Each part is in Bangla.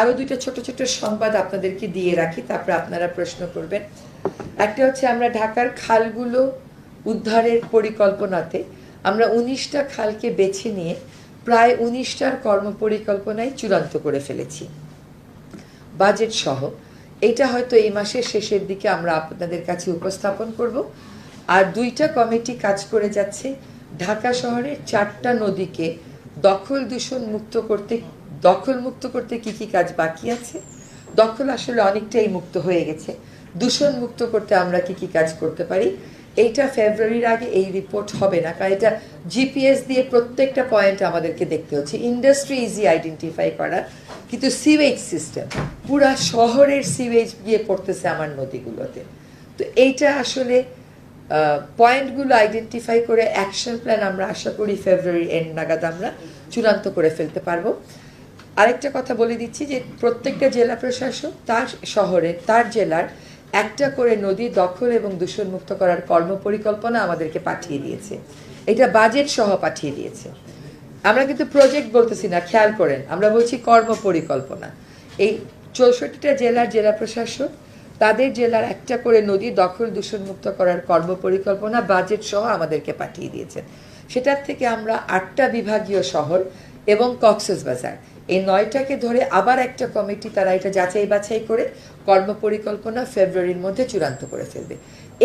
আরও দুইটা ছোট ছোট সংবাদ আপনাদেরকে দিয়ে রাখি, তারপর আপনারা প্রশ্ন করবেন। একটা হচ্ছে আমরা ঢাকার খালগুলো উদ্ধারের পরিকল্পনাতে, আমরা উনিশটা খালকে বেছে নিয়ে প্রায় উনিশটার কর্মপরিকল্পনায় চূড়ান্ত করে ফেলেছি। বাজেট সহ, এটা হয়তো এই মাসের শেষের দিকে আমরা আপনাদের কাছে উপস্থাপন করব। আর দুইটা কমিটি কাজ করে যাচ্ছে, ঢাকা শহরের চারটা নদীকে দখল দূষণ মুক্ত করতে দখল মুক্ত করতে কি কি কাজ বাকি আছে? দখল আসলে অনেকটাই মুক্ত হয়ে গেছে। দূষণ মুক্ত করতে আমরা কি কি কাজ করতে পারি? এইটা ফেব্রুয়ারির আগে এই রিপোর্ট হবে না, কারণ এটা জিপিএস দিয়ে প্রত্যেকটা পয়েন্ট আমাদেরকে দেখতে হচ্ছে। ইন্ডাস্ট্রি ইজি আইডেন্টিফাই করা, কিন্তু সিওয়েজ সিস্টেম পুরা শহরের সিওয়েজ গিয়ে পড়তেছে আমার নদীগুলোতে। তো এইটা আসলে পয়েন্টগুলো আইডেন্টিফাই করে অ্যাকশন প্ল্যান আমরা আশা করি ফেব্রুয়ারির এন্ড নাগাদ আমরা চূড়ান্ত করে ফেলতে পারব। আরেকটা কথা বলে দিচ্ছি যে প্রত্যেকটা জেলা প্রশাসক তার শহরে, তার জেলার একটা করে নদী দখল এবং দূষণমুক্ত করার কর্মপরিকল্পনা আমাদেরকে পাঠিয়ে দিয়েছে। এটা বাজেট সহ পাঠিয়ে দিয়েছে। আমরা কিন্তু প্রজেক্ট বলতেছি না, খেয়াল করেন। আমরা বলছি কর্মপরিকল্পনা। এই চৌষট্টিটা জেলার জেলা প্রশাসক, তাদের জেলার একটা করে নদী দখল দূষণমুক্ত করার কর্মপরিকল্পনা বাজেট সহ আমাদেরকে পাঠিয়ে দিয়েছেন সেটার থেকে আমরা আটটা বিভাগীয় শহর এবং কক্সেস বাজার এই নয়টাকে ধরে আবার একটা কমিটি তারা এটা যাচাই বাছাই করে কর্মপরিকল্পনা ফেব্রুয়ারির মধ্যে চূড়ান্ত করে ফেলবে।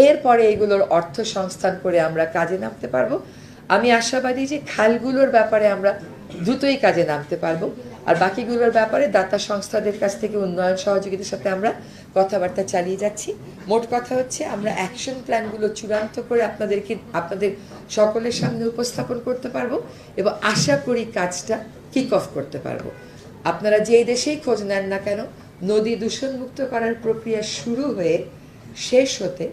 এরপরে এগুলোর অর্থ সংস্থান করে আমরা কাজে নামতে পারব। আমি আশাবাদী যে খালগুলোর ব্যাপারে আমরা দ্রুতই কাজে নামতে পারব। আর বাকিগুলোর ব্যাপারে দাতা সংস্থাদের কাছ থেকে উন্নয়ন সহযোগিতার সাথে আমরা কথাবার্তা চালিয়ে যাচ্ছি। মোট কথা হচ্ছে, আমরা অ্যাকশন প্ল্যানগুলো চূড়ান্ত করে আপনাদেরকে, আপনাদের সকলের সামনে উপস্থাপন করতে পারব এবং আশা করি কাজটা কিক অফ করতে পারব। আপনারা যেই দেশেই খোঁজ নেন না কেন, নদী দূষণমুক্ত করার প্রক্রিয়া শুরু হয়ে শেষ হতে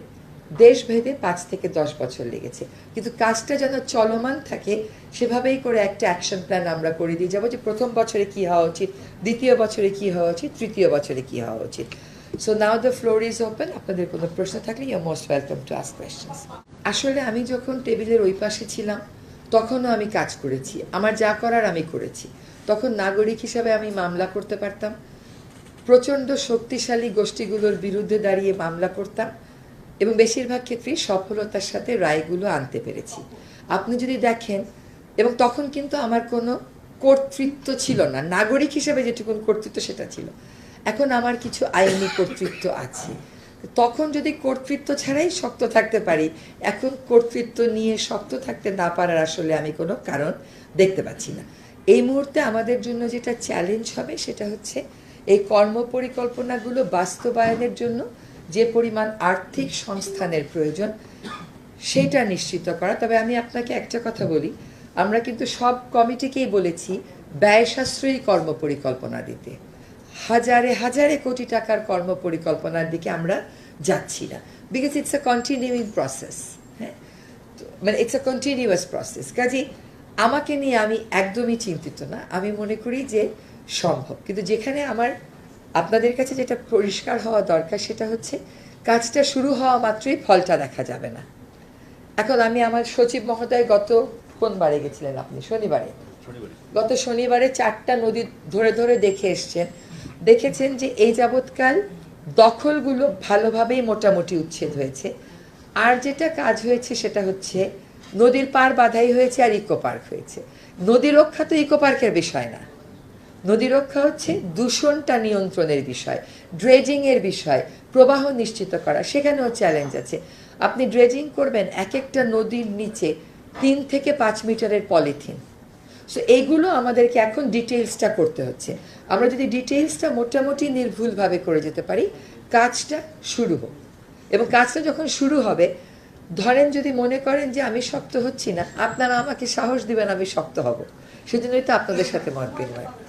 দেশভেদে পাঁচ থেকে দশ বছর লেগেছে। কিন্তু কাজটা যেন চলমান থাকে, সেভাবেই করে একটা অ্যাকশন প্ল্যান আমরা করে দিয়ে যাব যে প্রথম বছরে কি হওয়া উচিত, দ্বিতীয় বছরে কি হওয়া উচিত, তৃতীয় বছরে কি হওয়া উচিত। So now the floor is open আপনাদের কোনো প্রশ্ন থাকলে you most welcome to ask questions আসলে আমি যখন টেবিলের ওই পাশে ছিলাম, তখনও আমি কাজ করেছি। আমার যা করার আমি করেছি। তখন নাগরিক হিসাবে আমি মামলা করতে পারতাম। প্রচণ্ড শক্তিশালী গোষ্ঠীগুলোর বিরুদ্ধে দাঁড়িয়ে মামলা করতাম। এবং বেশিরভাগ ক্ষেত্রেই সফলতার সাথে রায়গুলো আনতে পেরেছি। আপনি যদি দেখেন, এবং তখন কিন্তু আমার কোনো কর্তৃত্ব ছিল না, নাগরিক হিসেবে যেটুকু কর্তৃত্ব সেটা ছিল। এখন আমার কিছু আইনি কর্তৃত্ব আছে। তখন যদি কর্তৃত্ব ছাড়াই শক্ত থাকতে পারি, এখন কর্তৃত্ব নিয়ে শক্ত থাকতে না পারার আসলে আমি কোনো কারণ দেখতে পাচ্ছি না। এই মুহূর্তে আমাদের জন্য যেটা চ্যালেঞ্জ হবে সেটা হচ্ছে এই কর্মপরিকল্পনাগুলো বাস্তবায়নের জন্য যে পরিমাণ আর্থিক সংস্থানের প্রয়োজন, সেটা নিশ্চিত করা। তবে আমি আপনাকে একটা কথা বলি, আমরা কিন্তু সব কমিটিকেই বলেছি ব্যয় সাশ্রয়ী কর্মপরিকল্পনা দিতে। হাজারে হাজারে কোটি টাকার কর্মপরিকল্পনার দিকে আমরা যাচ্ছি না। Because it's a continuing process হ্যাঁ? মানে ইটস এ কন্টিনিউয়াস প্রসেস কাজে আমাকে নিয়ে আমি একদমই চিন্তিত না। আমি মনে করি যে সম্ভব। কিন্তু যেখানে আমার আপনাদের কাছে যেটা পরিষ্কার হওয়া দরকার সেটা হচ্ছে কাজটা শুরু হওয়া মাত্রই ফলটা দেখা যাবে না। এখন আমি আমার সচিব মহোদয় গত কোন বারে গেছিলেন আপনি? শনিবারে। গত শনিবারে চারটা নদী ধরে ধরে দেখে এসছেন। দেখেছেন যে এই যাবৎকাল দখলগুলো ভালোভাবেই মোটামুটি উচ্ছেদ হয়েছে। আর যেটা কাজ হয়েছে সেটা হচ্ছে নদীর পার বাধাই হয়েছে আর ইকো পার্ক হয়েছে। নদী রক্ষা তো ইকো পার্কের বিষয় না। নদী রক্ষা হচ্ছে দূষণটা নিয়ন্ত্রণের বিষয় ড্রেজিং এর বিষয়, প্রবাহ নিশ্চিত করা, সেখানেও চ্যালেঞ্জ আছে। আপনি ড্রেজিং করবেন এক একটা নদীর নিচে তিন থেকে পাঁচ মিটারের পলিথিন। সো এইগুলো আমাদেরকে এখন ডিটেলসটা করতে হচ্ছে। আমরা যদি ডিটেলসটা মোটামুটি নির্ভুলভাবে করে যেতে পারি, কাজটা শুরু হোক। এবং কাজটা যখন শুরু হবে, ধরেন যদি মনে করেন যে আমি শক্ত হচ্ছি না, আপনারা আমাকে সাহস দিবেন আমি শক্ত হব। সেজন্যই তো আপনাদের সাথে মত বিনিময়